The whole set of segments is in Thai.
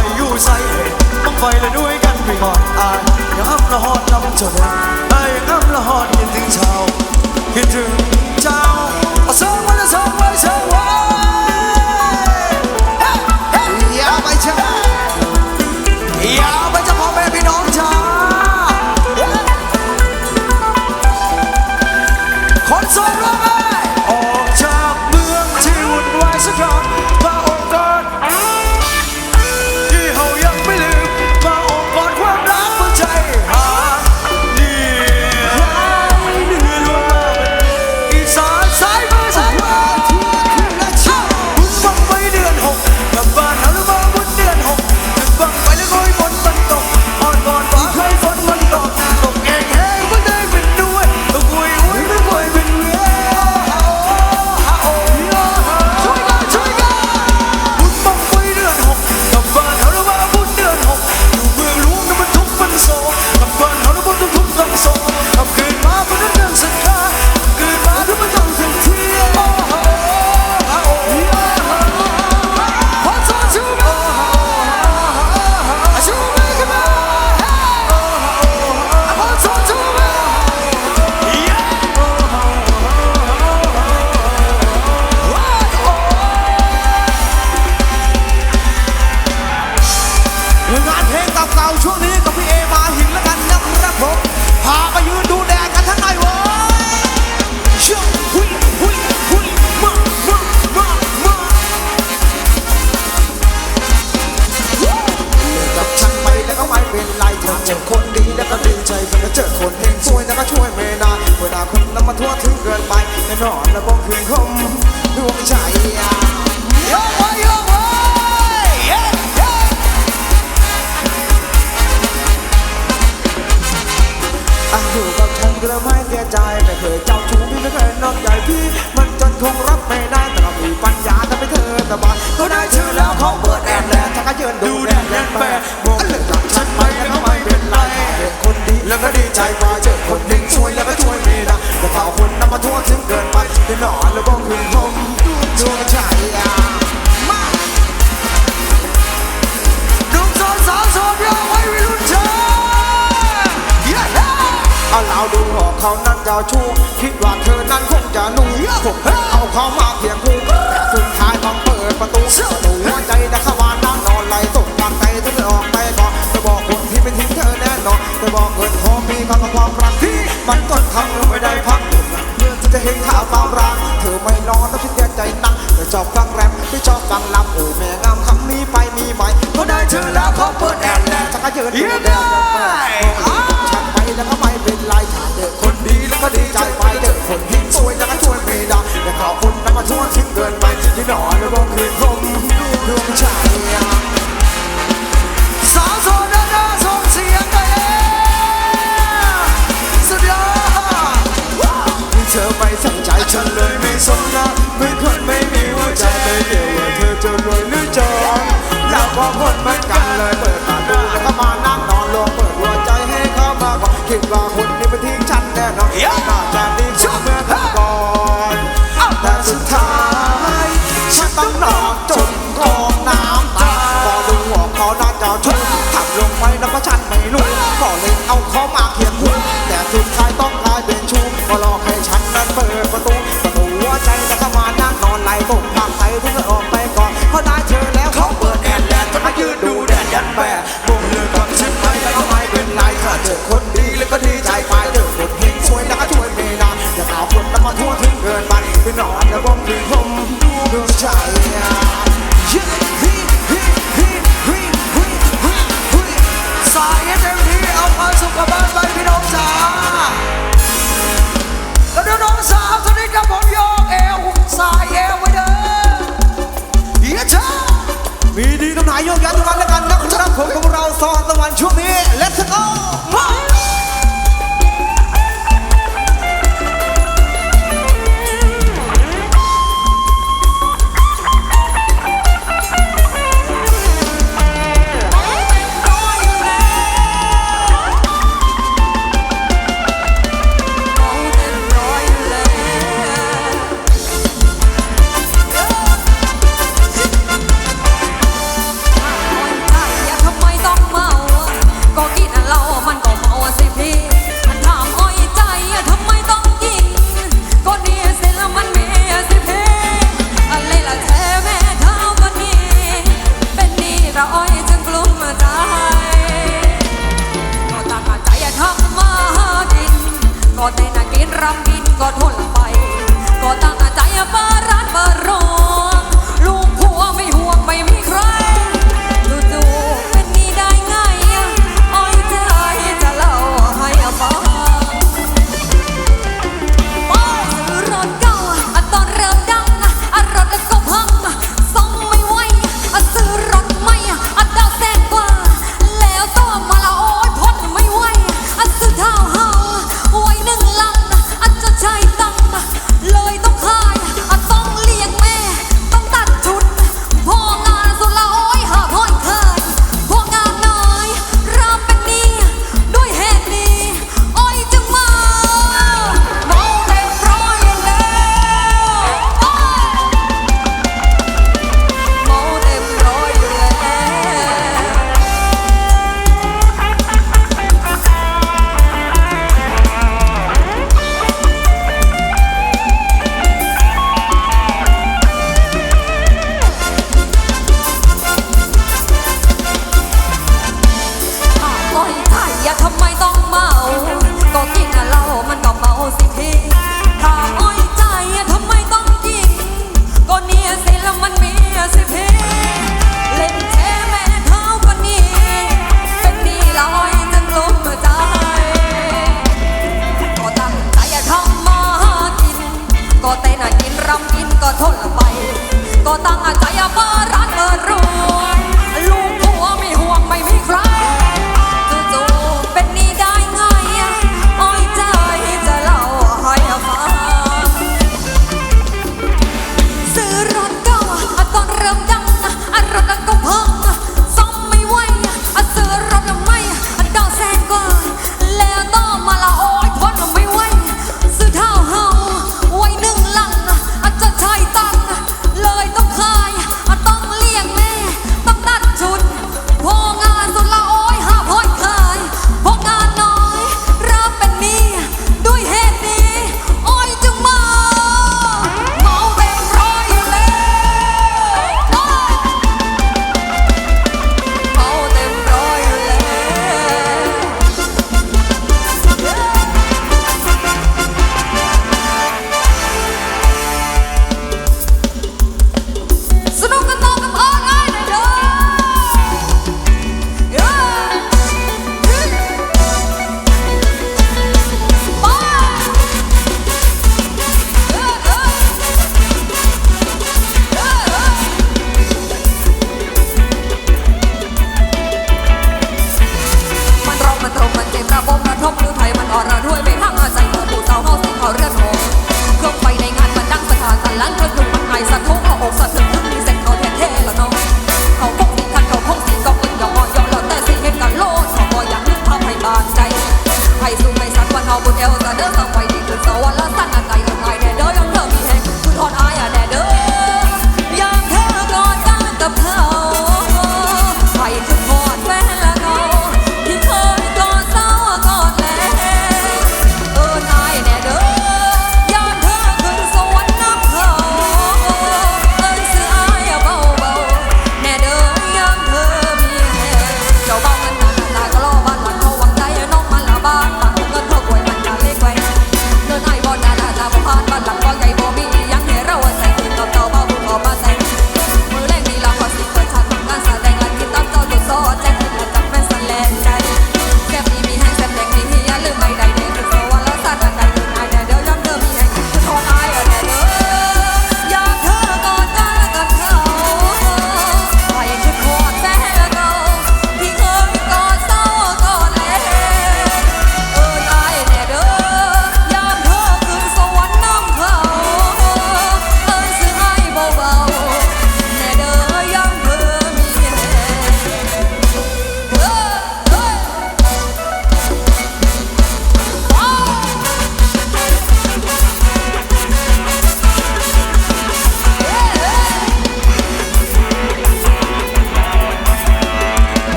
อยอยู่ใส่เอ็ดบังไฟเลยด้วยกันไปก่อนอายยังอ้ำละหอดลำเจนอายยังอ้ำละหอดคิดถึงเช้าคิดถึงเจ้าเอาเสริมวันละสองวันสองวัน อะอยู่กับฉันก็แล้วไม่เสียใจไม่เคยเจ้าชู้พี่ไม่เคยนอกใจพี่มันจนคงรับไม่ได้แต่เรามีปัญญาทำให้เธอสบายก็ได้ชื่อแล้วเขาเปิดแอนแลนด์ชักก็ยืนดูแดนแดนแปรมองเลิกกับฉันไปแล้วก็ไม่เป็นไรเด็กคนดีแล้วก็ดีใจมาเจอคนหนึ่งช่วยแล้วก็ช่วยไม่ได้แต่เขาคนนำมาทั่วถึงเกินไปได้นอนแล้วก็คืนคมดวงใจอะมาดุโซนสาวโซนยาวไว้วิรุณเธอ เอาเราดูหอกเขานั้นจะชู้คิดว่าเธอนั้นคงจะหนุ่ยผมเอาเขามาเพียงคู่แต่สุดท้ายต้องเปิดประตูหนูหัวใจนะขวานนั่งนอนไหลตกกลางใจเธอออกไปก่อนจะบอกคนที่ไม่ทิ้งเธอแน่นอนจะบอกคนพอมีคำกับความรักที่มันต้นทำไม่ได้พักเพื่อจะเห็นข่าวความรักเธอไม่นอนแล้วพี่ใจนักไม่ชอบฟังแรปไม่ชอบฟังลำโอ้แม่งามคำนี้ไปมีไหมก็ได้เธอแล้วเขาเปิดแอนแลนด์ชักระเยินดูแดงแปลฉันไป แล้วก็ไม่เป็นไรถ้าเจอคนดีแล้วก็ดีใจไปเจอคนที่สวยแล้วก็ช่วยไม่ได้แต่ขอบคุณนะมาช่วยทิ้งเกินไปที่นอนแล้วก็คืนคมดวงใจสาวโซดาดาส่งเสียงกันสุดยอดที่เธอไม่สนใจฉันเลยไม่สนนะไม่คนไม่มีหัวใจไม่เกี่ยวว่าเธอจะรวยหรือจนแล้วก็คนเหมือนกันเลยเปิดตาดูแล้วก็มานั่งนอนลงเปิดหัว คิดว่าคนนี้เป็นทิ้งฉันแน่นอนน่าจะดีกว่าเมื่อครั้งก่อนแต่สุดท้ายฉันต้องนอนจนกองน้ำตาพอดูหัวเขาน่าจะชุ่มทำลงไปแล้วก็ฉันไม่รู้ก็เลยเอาเขามาเขียน นอนแล้มถึงมดูดวงใจสายให้เต็มที่เอาความสุขกับบ้านไปพี่น้องจ๋าแล้วน้องสาวตนนี้กับผมยกเอวสายเอวไว้เด้อเยเช้ามีดีตรงไหนโยกย้ายตรงนั้นแล้วกันนะครับผมของเราสอนตะวันช่วงนี้ let's go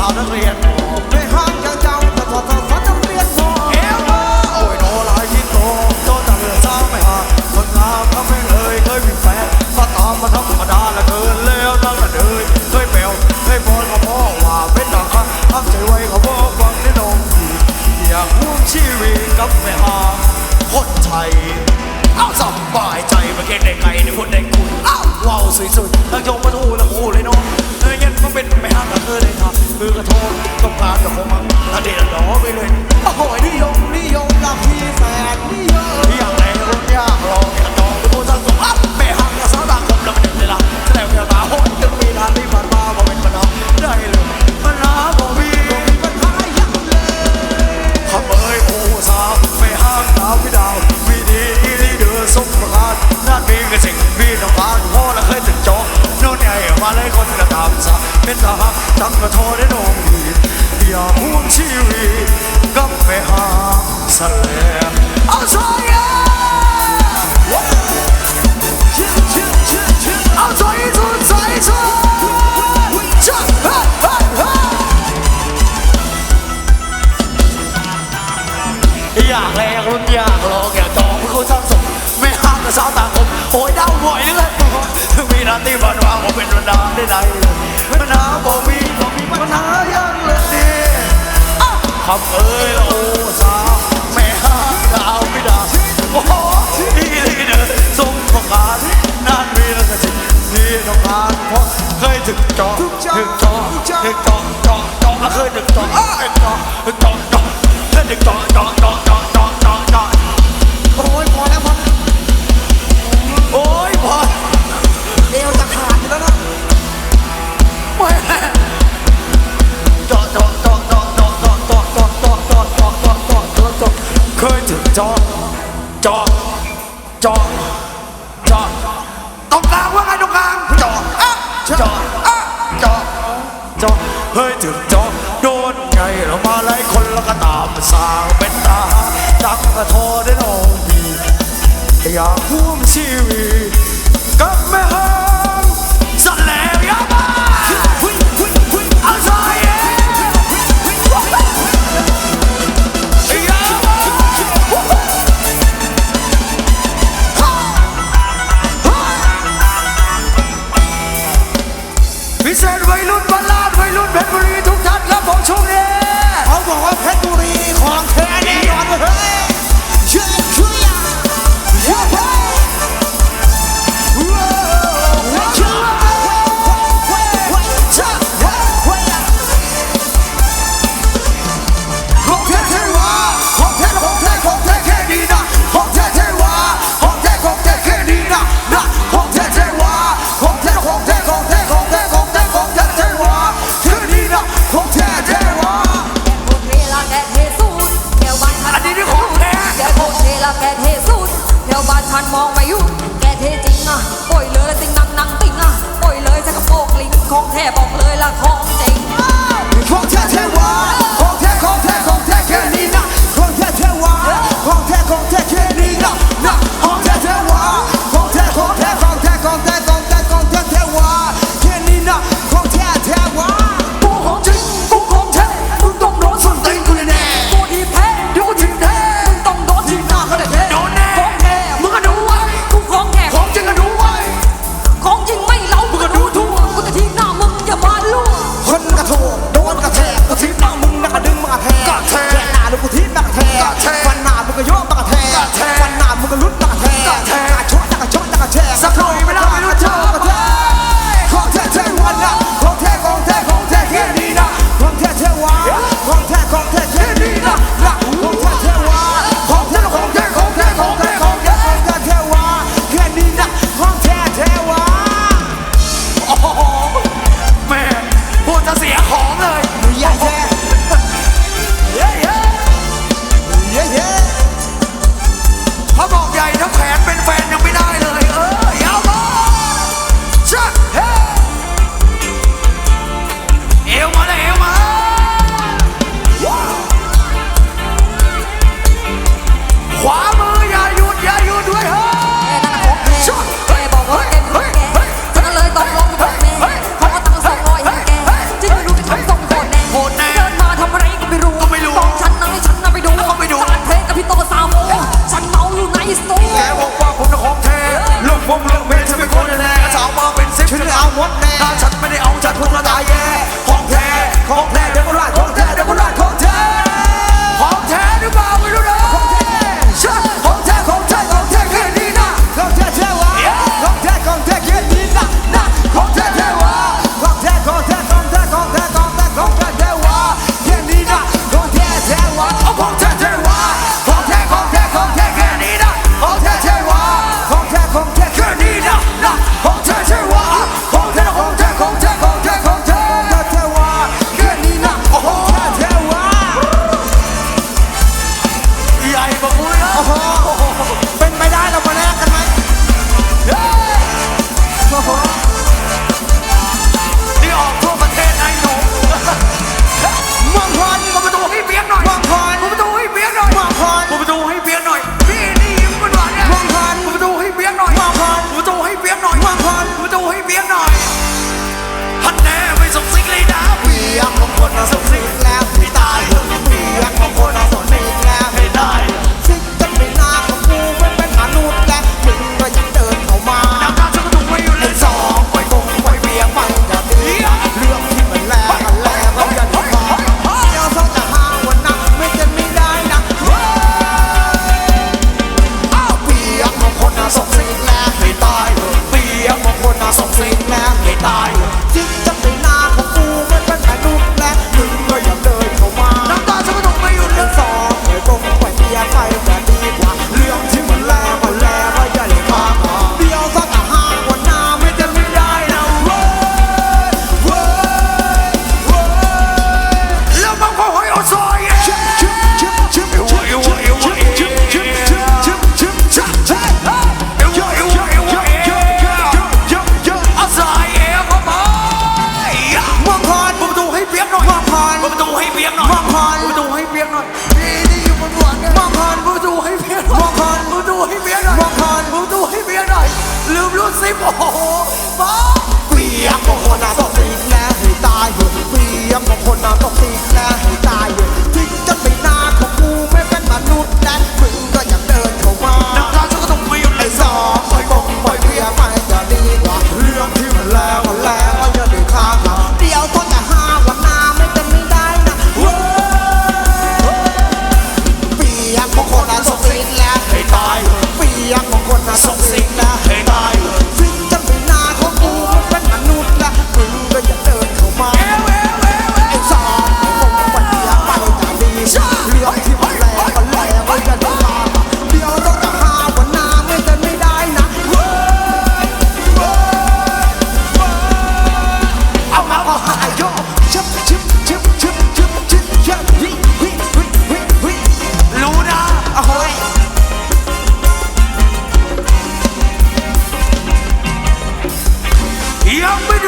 าวนักเรียนไม่ห้ามอย่างเจ้าแต่พอเธอฝันต้องเปลี่ยนพอเอวมาโอ้ยโนลายที่โตโตแต่เรือสาวไม่ห่างคนงามเขาไม่เลยเคยมีแฟนมาตามมาธรรมดาละเกินแล้วนั่งละเดยเคยแปลวเคยบอลกับพ่อว่าเป็นดังคัห้ามใจไว้เขาบอกฟังได้นองอยากร่วมชีวิตกับแม่หางคนไทยเอาสบายใจมาเก่งได้ไก เลยครับคือกระทงต้องการกับผมมันถ้าเด็ดล้อไปเลยโอ้โหนิยมนิยมกับพี่แฟนนิยมอย่างไรรุ่นยากลองอย่างจองไปกูสั่งสมอัพไม่ ทหารจังกระโทได้นองดีอย่าห่วงชีวิตกับไม่ห้ามแสลงเอาใจอะเอาใจสุดใจสุดจ้าเฮ้เฮ้เฮ้อยากแรงรุ่นอยากลองอยากจองคุณทั้งสมไม่ห้ามกับสาวต่างผมโอ้ยดาบ่อยเลยมีนาที่บ้านวางผมเป็นรนดาได้ไร ปัญหาบ่มีบ่มีปัญหายังเลยดีคำเอ้ยโอ้สาวไม่ห้ามดาวไม่ด่าโอ้โหอีลีเดอร์สมประการนั่นมีแล้วก็สิ่งที่ต้องการเพราะเคยถึงจอถึงจอถึงจอถึงจอจอจอแล้วเคยถึงจอถึงจอถึงจอจอถึงจอจอจอจอจอจอ จอจอจอจอตรงกลางว่าไงตรงกลางจออะจออะจอจอเฮ้ยถึงจอโดนไงเรามาหลายคนแล้วก็ตามสาวเป็นตาจังกระโทได้ลองพี่อยากพ่วงชีวิตกับแม่